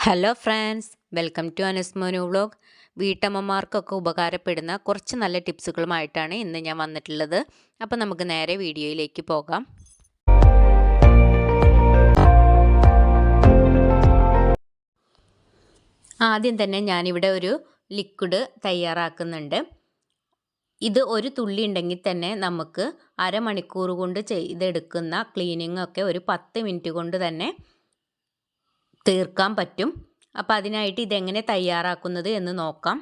Hello friends welcome to Anasmonu vlog വീട്ടമ്മമാർക്കൊക്കെ ഉപകാരപ്പെടുന്ന കുറച്ച് നല്ല ടിപ്സുകളുമായിട്ടാണ് ഇന്ന് ഞാൻ വന്നിട്ടുള്ളത്. അപ്പോൾ നമുക്ക് നേരെ വീഡിയോയിലേക്ക് പോകാം. ആദ്യം തന്നെ ഞാനിവിടെ ഒരു ലിക്വിഡ് തയ്യാറാക്കുന്നുണ്ട്. ഇത് ഒരു തുള്ളി ഉണ്ടെങ്കിൽ തന്നെ നമുക്ക് അരമണിക്കൂർ കൊണ്ട് ചെയ്തെടുക്കുന്ന ക്ലീനിങ് ഒക്കെ ഒരു പത്ത് മിനിറ്റ് കൊണ്ട് തന്നെ തീർക്കാൻ പറ്റും. അപ്പോൾ അതിനായിട്ട് ഇതെങ്ങനെ തയ്യാറാക്കുന്നത് എന്ന് നോക്കാം.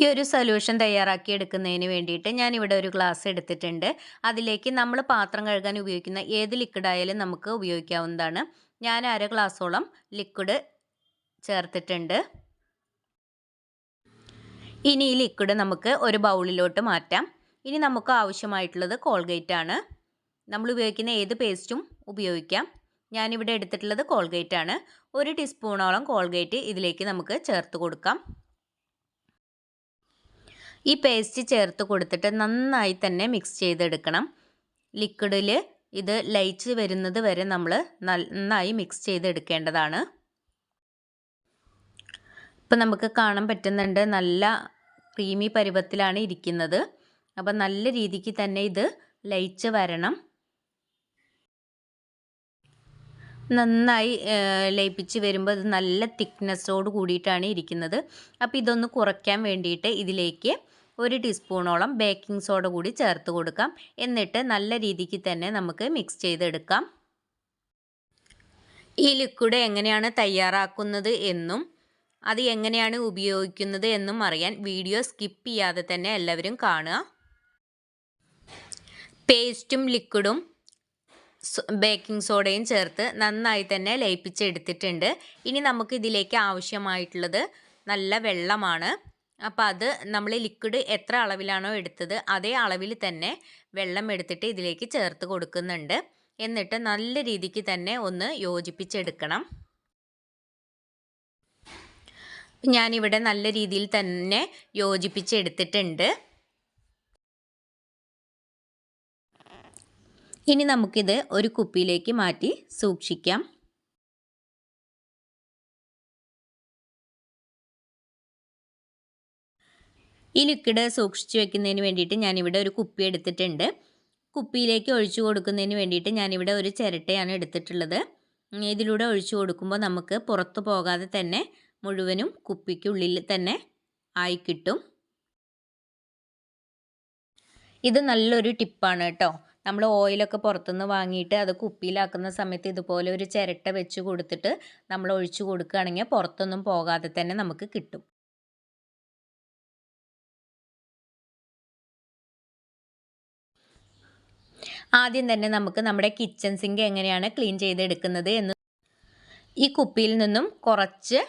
ഈ ഒരു സൊല്യൂഷൻ തയ്യാറാക്കി എടുക്കുന്നതിന് വേണ്ടിയിട്ട് ഞാൻ ഇവിടെ ഒരു ഗ്ലാസ് എടുത്തിട്ടുണ്ട്. അതിലേക്ക് നമ്മൾ പാത്രം കഴുകാൻ ഉപയോഗിക്കുന്ന ഏത് ലിക്വിഡ് ആയാലും നമുക്ക് ഉപയോഗിക്കാവുന്നതാണ്. ഞാൻ അര ഗ്ലാസോളം ലിക്വിഡ് ചേർത്തിട്ടുണ്ട്. ഇനി ഈ ലിക്വിഡ് നമുക്ക് ഒരു ബൗളിലോട്ട് മാറ്റാം. ഇനി നമുക്ക് ആവശ്യമായിട്ടുള്ളത് കോൾഗേറ്റ് ആണ് നമ്മൾ ഉപയോഗിക്കുന്ന ഏത് പേസ്റ്റും ഉപയോഗിക്കാം. ഞാനിവിടെ എടുത്തിട്ടുള്ളത് കോൾഗേറ്റ് ആണ് ഒരു ടീസ്പൂണോളം കോൾഗേറ്റ് ഇതിലേക്ക് നമുക്ക് ചേർത്ത് കൊടുക്കാം. ഈ പേസ്റ്റ് ചേർത്ത് കൊടുത്തിട്ട് നന്നായി തന്നെ മിക്സ് ചെയ്തെടുക്കണം. ലിക്വിഡിൽ ഇത് ലയിച്ച് വരുന്നത് വരെ നമ്മൾ നന്നായി മിക്സ് ചെയ്തെടുക്കേണ്ടതാണ്. ഇപ്പം നമുക്ക് കാണാൻ പറ്റുന്നുണ്ട് നല്ല ക്രീമി പരുവത്തിലാണ് ഇരിക്കുന്നത്. അപ്പം നല്ല രീതിക്ക് തന്നെ ഇത് ലയിച്ച് വരണം. നന്നായി ലയിപ്പിച്ച് വരുമ്പോൾ ഇത് നല്ല തിക്നെസ്സോട് കൂടിയിട്ടാണ് ഇരിക്കുന്നത്. അപ്പോൾ ഇതൊന്ന് കുറയ്ക്കാൻ വേണ്ടിയിട്ട് ഇതിലേക്ക് ഒരു ടീസ്പൂണോളം ബേക്കിംഗ് സോഡ കൂടി ചേർത്ത് കൊടുക്കാം. എന്നിട്ട് നല്ല രീതിക്ക് തന്നെ നമുക്ക് മിക്സ് ചെയ്തെടുക്കാം. ഈ ലിക്വിഡ് എങ്ങനെയാണ് തയ്യാറാക്കുന്നത് എന്നും അത് എങ്ങനെയാണ് ഉപയോഗിക്കുന്നത് എന്നും അറിയാൻ വീഡിയോ സ്കിപ്പ് ചെയ്യാതെ തന്നെ എല്ലാവരും കാണുക. പേസ്റ്റും ലിക്വിഡും ബേക്കിംഗ് സോഡയും ചേർത്ത് നന്നായി തന്നെ ലയിപ്പിച്ചെടുത്തിട്ടുണ്ട്. ഇനി നമുക്ക് ഇതിലേക്ക് ആവശ്യമായിട്ടുള്ളത് നല്ല വെള്ളമാണ്. അപ്പോൾ അത് നമ്മൾ ലിക്വിഡ് എത്ര അളവിലാണോ എടുത്തത് അതേ അളവിൽ തന്നെ വെള്ളം എടുത്തിട്ട് ഇതിലേക്ക് ചേർത്ത് കൊടുക്കുന്നുണ്ട്. എന്നിട്ട് നല്ല രീതിക്ക് തന്നെ ഒന്ന് യോജിപ്പിച്ചെടുക്കണം. ഞാനിവിടെ നല്ല രീതിയിൽ തന്നെ യോജിപ്പിച്ചെടുത്തിട്ടുണ്ട്. ഇനി നമുക്കിത് ഒരു കുപ്പിയിലേക്ക് മാറ്റി സൂക്ഷിക്കാം. ഈ ലിക്വിഡ് സൂക്ഷിച്ചു വെക്കുന്നതിന് വേണ്ടിയിട്ട് ഞാനിവിടെ ഒരു കുപ്പി എടുത്തിട്ടുണ്ട്. കുപ്പിയിലേക്ക് ഒഴിച്ചു കൊടുക്കുന്നതിന് വേണ്ടിയിട്ട് ഞാനിവിടെ ഒരു ചിരട്ടയാണ് എടുത്തിട്ടുള്ളത്. ഇതിലൂടെ ഒഴിച്ചു കൊടുക്കുമ്പോൾ നമുക്ക് പുറത്തു പോകാതെ തന്നെ മുഴുവനും കുപ്പിക്കുള്ളിൽ തന്നെ ആയി കിട്ടും. ഇത് നല്ലൊരു ടിപ്പാണ് കേട്ടോ. നമ്മൾ ഓയിലൊക്കെ പുറത്തുനിന്ന് വാങ്ങിയിട്ട് അത് കുപ്പിയിലാക്കുന്ന സമയത്ത് ഇതുപോലെ ഒരു ചിരട്ട വെച്ച് കൊടുത്തിട്ട് നമ്മൾ ഒഴിച്ചു കൊടുക്കുകയാണെങ്കിൽ പുറത്തൊന്നും പോകാതെ തന്നെ നമുക്ക് കിട്ടും. ആദ്യം തന്നെ നമുക്ക് നമ്മുടെ കിച്ചൺ സിങ്ക് എങ്ങനെയാണ് ക്ലീൻ ചെയ്തെടുക്കുന്നത് എന്ന് ഈ കുപ്പിയിൽ നിന്നും കുറച്ച്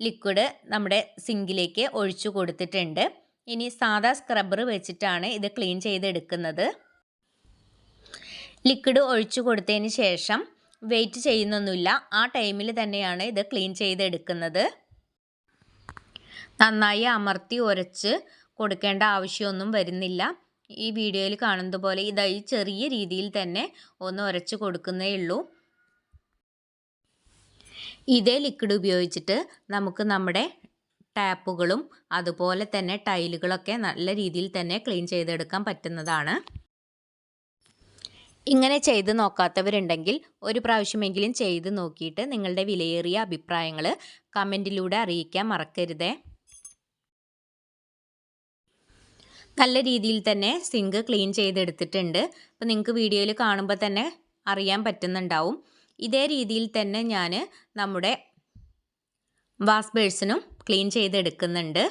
ലിക്വിഡ് നമ്മുടെ സിങ്കിലേക്ക് ഒഴിച്ചു കൊടുത്തിട്ടുണ്ട്. ഇനി സാധാ സ്ക്രബ്ബർ വെച്ചിട്ടാണ് ഇത് ക്ലീൻ ചെയ്തെടുക്കുന്നത്. ലിക്വിഡ് ഒഴിച്ചു കൊടുത്തതിന് ശേഷം വെയിറ്റ് ചെയ്യുന്നൊന്നുമില്ല. ആ ടൈമിൽ തന്നെയാണ് ഇത് ക്ലീൻ ചെയ്തെടുക്കുന്നത്. നന്നായി അമർത്തി ഉരച്ച് കൊടുക്കേണ്ട ആവശ്യമൊന്നും വരുന്നില്ല. ഈ വീഡിയോയിൽ കാണുന്നത് പോലെ ഇതായി ചെറിയ രീതിയിൽ തന്നെ ഒന്ന് ഉരച്ച് കൊടുക്കുന്നേ ഉള്ളൂ. ഇതേ ലിക്വിഡ് ഉപയോഗിച്ചിട്ട് നമുക്ക് നമ്മുടെ ടാപ്പുകളും അതുപോലെ തന്നെ ടൈലുകളൊക്കെ നല്ല രീതിയിൽ തന്നെ ക്ലീൻ ചെയ്തെടുക്കാൻ പറ്റുന്നതാണ്. ഇങ്ങനെ ചെയ്ത് നോക്കാത്തവരുണ്ടെങ്കിൽ ഒരു പ്രാവശ്യമെങ്കിലും ചെയ്ത് നോക്കിയിട്ട് നിങ്ങളുടെ വിലയേറിയ അഭിപ്രായങ്ങൾ കമന്റിലൂടെ അറിയിക്കാൻ മറക്കരുതേ. നല്ല രീതിയിൽ തന്നെ സിങ്ക് ക്ലീൻ ചെയ്തെടുത്തിട്ടുണ്ട്. അപ്പോൾ നിങ്ങൾക്ക് വീഡിയോയിൽ കാണുമ്പോൾ തന്നെ അറിയാൻ പറ്റുന്നുണ്ടാവും. ഇതേ രീതിയിൽ തന്നെ ഞാൻ നമ്മുടെ വാസ്ബേഴ്സിനും ക്ലീൻ ചെയ്തെടുക്കുന്നുണ്ട്.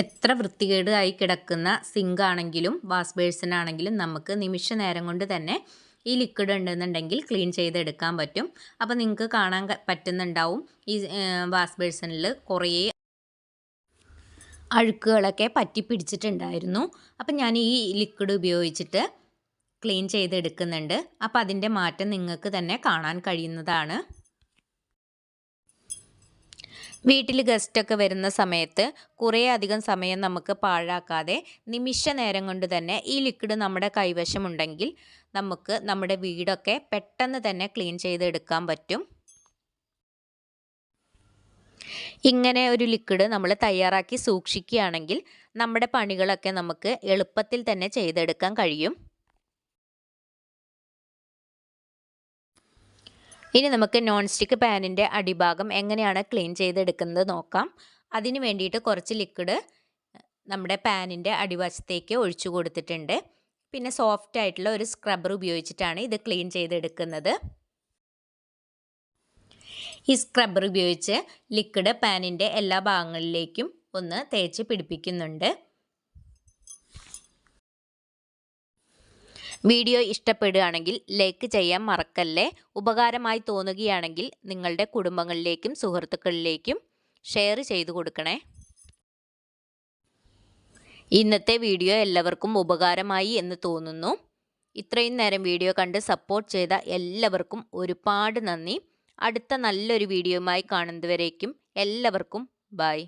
എത്ര വൃത്തികേടായി കിടക്കുന്ന സിങ്ക് ആണെങ്കിലും വാസ് ബേഴ്സിനാണെങ്കിലും നമുക്ക് നിമിഷ നേരം കൊണ്ട് തന്നെ ഈ ലിക്വിഡ് ഉണ്ടെന്നുണ്ടെങ്കിൽ ക്ലീൻ ചെയ്തെടുക്കാൻ പറ്റും. അപ്പോൾ നിങ്ങൾക്ക് കാണാൻ പറ്റുന്നുണ്ടാവും. ഈ വാസ് ബേഴ്സണിൽ കുറേ അഴുക്കുകളൊക്കെ പറ്റി പിടിച്ചിട്ടുണ്ടായിരുന്നു. അപ്പം ഞാൻ ഈ ലിക്വിഡ് ഉപയോഗിച്ചിട്ട് ക്ലീൻ ചെയ്തെടുക്കുന്നുണ്ട്. അപ്പോൾ അതിന്റെ മാറ്റം നിങ്ങൾക്ക് തന്നെ കാണാൻ കഴിയുന്നതാണ്. വീട്ടിൽ ഗസ്റ്റൊക്കെ വരുന്ന സമയത്ത് കുറേ അധികം സമയം നമുക്ക് പാഴാക്കാതെ നിമിഷ നേരം കൊണ്ട് തന്നെ ഈ ലിക്വിഡ് നമ്മുടെ കൈവശമുണ്ടെങ്കിൽ നമുക്ക് നമ്മുടെ വീടൊക്കെ പെട്ടെന്ന് തന്നെ ക്ലീൻ ചെയ്തെടുക്കാൻ പറ്റും. ഇങ്ങനെ ഒരു ലിക്വിഡ് നമ്മൾ തയ്യാറാക്കി സൂക്ഷിക്കുകയാണെങ്കിൽ നമ്മുടെ പണികളൊക്കെ നമുക്ക് എളുപ്പത്തിൽ തന്നെ ചെയ്തെടുക്കാൻ കഴിയും. ഇനി നമുക്ക് നോൺ സ്റ്റിക്ക് പാനിന്റെ അടിഭാഗം എങ്ങനെയാണ് ക്ലീൻ ചെയ്തെടുക്കുന്നത് നോക്കാം. അതിന് വേണ്ടിയിട്ട് കുറച്ച് ലിക്വിഡ് നമ്മുടെ പാനിന്റെ അടിവശത്തേക്ക് ഒഴിച്ചു കൊടുത്തിട്ടുണ്ട്. പിന്നെ സോഫ്റ്റ് ആയിട്ടുള്ള ഒരു സ്ക്രബ്ബർ ഉപയോഗിച്ചിട്ടാണ് ഇത് ക്ലീൻ ചെയ്തെടുക്കുന്നത്. ഈ സ്ക്രബ്ബർ ഉപയോഗിച്ച് ലിക്വിഡ് പാനിന്റെ എല്ലാ ഭാഗങ്ങളിലേക്കും ഒന്ന് തേച്ച് പിടിപ്പിക്കുന്നുണ്ട്. വീഡിയോ ഇഷ്ടപ്പെടുകയാണെങ്കിൽ ലൈക്ക് ചെയ്യാൻ മറക്കല്ലേ. ഉപകാരമായി തോന്നുകയാണെങ്കിൽ നിങ്ങളുടെ കുടുംബങ്ങളിലേക്കും സുഹൃത്തുക്കളിലേക്കും ഷെയർ ചെയ്തു കൊടുക്കണേ. ഇന്നത്തെ വീഡിയോ എല്ലാവർക്കും ഉപകാരമായി എന്ന് തോന്നുന്നു. ഇത്രയും നേരം വീഡിയോ കണ്ട് സപ്പോർട്ട് ചെയ്ത എല്ലാവർക്കും ഒരുപാട് നന്ദി. അടുത്ത നല്ലൊരു വീഡിയോയുമായി കാണുന്നതുവരേക്കും എല്ലാവർക്കും ബായ്